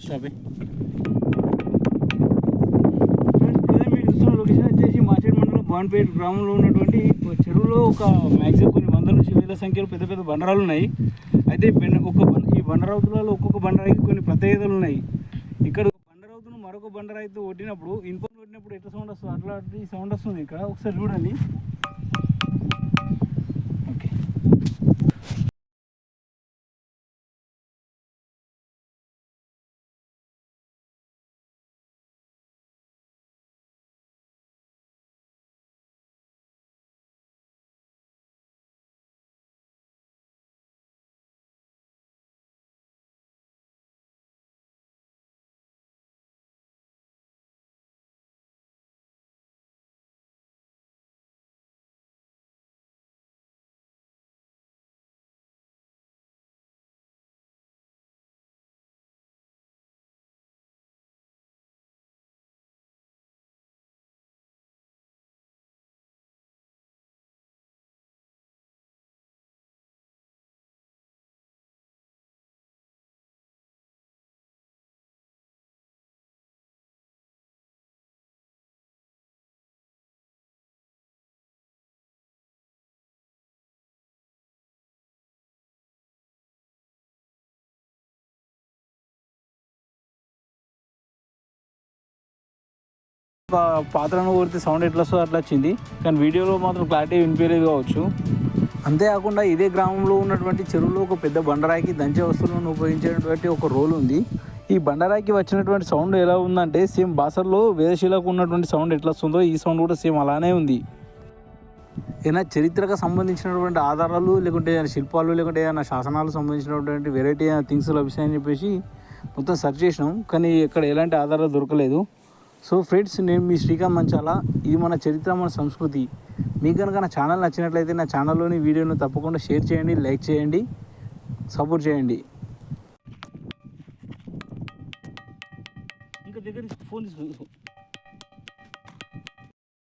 Stop మీరు location వచ్చేసి మాచేడు మండలం బాన్పేట గ్రామంలో ఉన్నటువంటి చెరువులో ఒక మ్యాక్సిమం కొన్ని వందల నుంచి వేల సంఖ్యలో పెద్ద పెద్ద బండరాలు ఉన్నాయి అయితే ఒక ఈ బండరావుతులలో ఒక్కొక్క బండరాయికి కొన్ని ప్రత్యేకతలు ఉన్నాయి ఇక్కడ బండరావుతును మరొక బండరాయితో కొట్టినప్పుడు ఇన్ఫోన్ కొట్టినప్పుడు ఎట్లా సౌండ్ వస్తుంది అట్లాంటి సౌండ్ వస్తుంది ఇక్కడ ఒకసారి చూడండి పాత్రను కొడితే సౌండ్ ఎట్లా వస్తుందో అట్లా వచ్చింది. కానీ వీడియోలో మాత్రం క్లారిటీ వినిపించలేదు కావచ్చు. అంతేకాకుండా ఇదే గ్రామంలో ఉన్నటువంటి చెరువులో ఒక పెద్ద బండరాయికి దంచే వస్తువులను ఉపయోగించేటువంటి ఒక రోల్ ఉంది. ఈ బండరాయికి వచ్చినటువంటి సౌండ్ ఎలా ఉందంటే సేమ్ బాసర్లో వేదశిలకు ఉన్నటువంటి సౌండ్ ఎట్లా వస్తుందో ఈ సౌండ్ కూడా సేమ్ అలానే ఉంది. ఏదైనా చరిత్రకు సంబంధించినటువంటి ఆధారాలు లేకుంటే ఏదైనా శిల్పాలు లేకుంటే ఏదైనా శాసనాలు సంబంధించినటువంటి వెరైటీ థింగ్స్ లభిస్తాయని చెప్పేసి మొత్తం సెర్చ్ చేసినాం. కానీ ఇక్కడ ఎలాంటి ఆధారాలు దొరకలేదు. సో ఫ్రెండ్స్ నేను మీ శ్రీకాంత్ మంచాల. ఇది మన చరిత్ర మన సంస్కృతి. మీకు కనుక నా ఛానల్ నచ్చినట్లయితే నా ఛానల్లోని వీడియోను తప్పకుండా షేర్ చేయండి లైక్ చేయండి సపోర్ట్ చేయండి. ఇంకా దగ్గర ఫోన్ తీసుకుంటాం